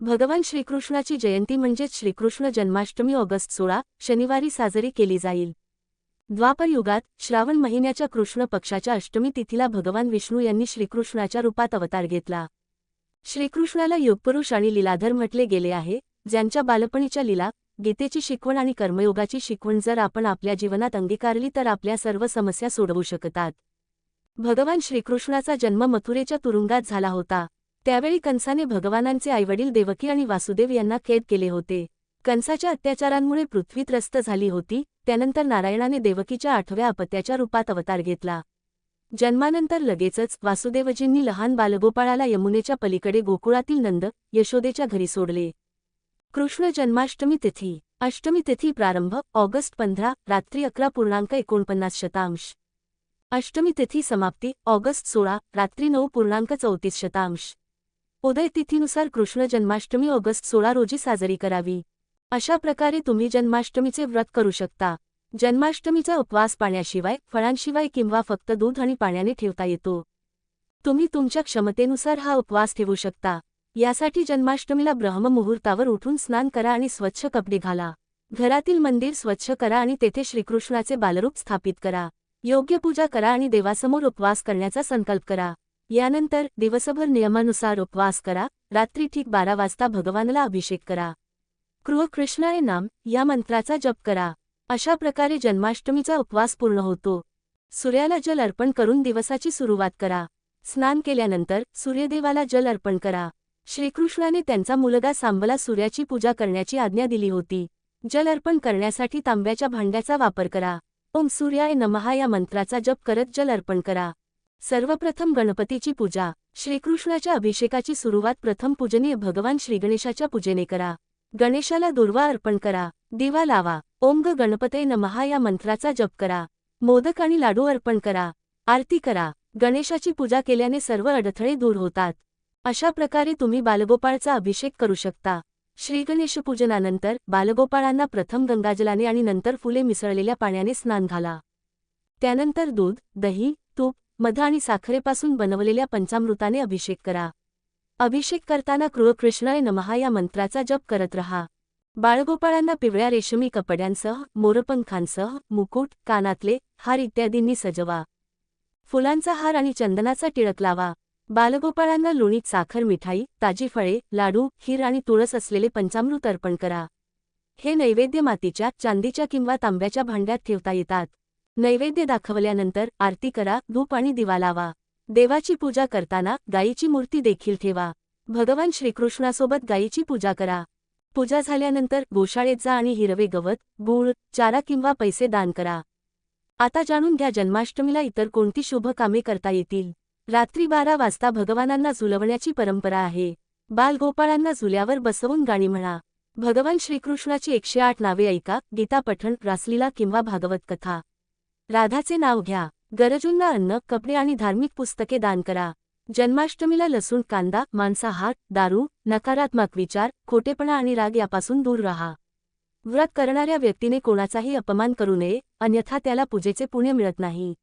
भगवान श्रीकृष्णाची जयंती म्हणजेच श्रीकृष्ण जन्माष्टमी ऑगस्ट सोळा शनिवारी साजरी केली जाईल. द्वापर युगात श्रावण महिन्याच्या कृष्ण पक्षाच्या अष्टमी तिथीला भगवान विष्णू यांनी श्रीकृष्णाच्या रूपात अवतार घेतला. श्रीकृष्णाला युगपुरुष आणि लीलाधर म्हटले गेले आहे ज्यांच्या बालपणीच्या लीला गीतेची शिकवण आणि कर्मयोगाची शिकवण जर आपण आपल्या जीवनात अंगीकारली तर आपल्या सर्व समस्या सोडवू शकतात. भगवान श्रीकृष्णाचा जन्म मथुरेच्या तुरुंगात झाला होता. त्यावेळी कंसाने भगवानांचे आईवडील देवकी आणि वासुदेव यांना कैद केले होते. कंसाच्या अत्याचारांमुळे पृथ्वी त्रस्त झाली होती त्यानंतर नारायणाने देवकीच्या आठव्या अपत्याच्या रूपात अवतार घेतला. जन्मानंतर लगेचच वासुदेवजींनी लहान बालगोपाळाला यमुनेच्या पलीकडे गोकुळातील नंद यशोदेच्या घरी सोडले. कृष्ण जन्माष्टमी तिथी. अष्टमी तिथी प्रारंभ ऑगस्ट पंधरा रात्री अकरा पूर्णांक एकोणपन्नास शतांश. अष्टमी तिथी समाप्ती ऑगस्ट सोळा रात्री नऊ पूर्णांक चौतीस शतांश. उदय तिथीनुसार कृष्ण जन्माष्टमी ऑगस्ट सोळा रोजी साजरी करावी. अशा प्रकारे तुम्ही जन्माष्टमीचे व्रत करू शकता. जन्माष्टमीचा उपवास पाण्याशिवाय फळांशिवाय किंवा फक्त दूध आणि पाण्याने ठेवता येतो. तुम्ही तुमच्या क्षमतेनुसार हा उपवास ठेवू शकता. यासाठी जन्माष्टमीला ब्रह्ममुहूर्तावर उठून स्नान करा आणि स्वच्छ कपडे घाला. घरातील मंदिर स्वच्छ करा आणि तेथे श्रीकृष्णाचे बालरूप स्थापित करा. योग्य पूजा करा आणि देवासमोर उपवास करण्याचा संकल्प करा. यानंतर दिवसभर नियमानुसार उपवास करा रात्री ठीक बारा वाजता भगवानला अभिषेक करा. कृ कृष्णाय नाम या मंत्राचा जप करा. अशा प्रकारे जन्माष्टमीचा उपवास पूर्ण होतो. सूर्याला जल अर्पण करून दिवसाची सुरुवात करा. स्नान केल्यानंतर सूर्यदेवाला जल अर्पण करा. श्रीकृष्णाने त्यांचा मुलगा सांबला सूर्याची पूजा करण्याची आज्ञा दिली होती. जल अर्पण करण्यासाठी तांब्याच्या भांड्याचा वापर करा. ओम सूर्याय नमहा या मंत्राचा जप करत जल अर्पण करा. सर्वप्रथम गणपतीची पूजा श्रीकृष्णाच्या अभिषेकाची सुरुवात प्रथम पूजनीय भगवान श्रीगणेशाच्या पूजेने करा. गणेशाला दुर्वा अर्पण करा दिवा लावा ओम ग गणपते नमहा या मंत्राचा जप करा. मोदक आणि लाडू अर्पण करा आरती करा गणेशाची पूजा केल्याने सर्व अडथळे दूर होतात. अशा प्रकारे तुम्ही बालगोपाळचा अभिषेक करू शकता. श्रीगणेश पूजनानंतर बालगोपाळांना प्रथम गंगाजलाने आणि नंतर फुले मिसळलेल्या पाण्याने स्नान घाला. त्यानंतर दूध दही तूप मध आणि साखरेपासून बनवलेल्या पंचामृताने अभिषेक करा. अभिषेक करताना कृळकृष्णाय नमहा या मंत्राचा जप करत रहा. बाळगोपाळांना पिवळ्या रेशमी कपड्यांसह मोरपंखांसह मुकुट कानातले हार इत्यादींनी सजवा. फुलांचा हार आणि चंदनाचा टिळक लावा. बालगोपाळांना लोणीत साखर मिठाई ताजी फळे लाडू खीर आणि तुळस असलेले पंचामृत अर्पण करा. हे नैवेद्य मातीच्या चांदीच्या किंवा तांब्याच्या भांड्यात ठेवता येतात. नैवेद्य दाखवल्यानंतर आरती करा धूप आणि दिवा लावा. देवाची पूजा करताना गायीची मूर्ती देखील ठेवा. भगवान श्रीकृष्णासोबत गायीची पूजा करा. पूजा झाल्यानंतर गोशाळेत जा आणि हिरवे गवत गूळ चारा किंवा पैसे दान करा. आता जाणून घ्या जन्माष्टमीला इतर कोणती शुभ कामे करता येतील. रात्री बारा वाजता भगवानांना झुलवण्याची परंपरा आहे. बालगोपाळांना झुल्यावर बसवून गाणी म्हणा. भगवान श्रीकृष्णाची एकशे आठ नावे ऐका गीता पठण रासलीला किंवा भागवत कथा. राधाचे नाव घ्या. गरजूंना अन्न कपडे आणि धार्मिक पुस्तके दान करा. जन्माष्टमीला लसूण कांदा मांसाहार दारू नकारात्मक विचार खोटेपणा आणि राग यापासून दूर राहा. व्रत करणाऱ्या व्यक्तीने कोणाचाही अपमान करू नये अन्यथा त्याला पूजेचे पुण्य मिळत नाही.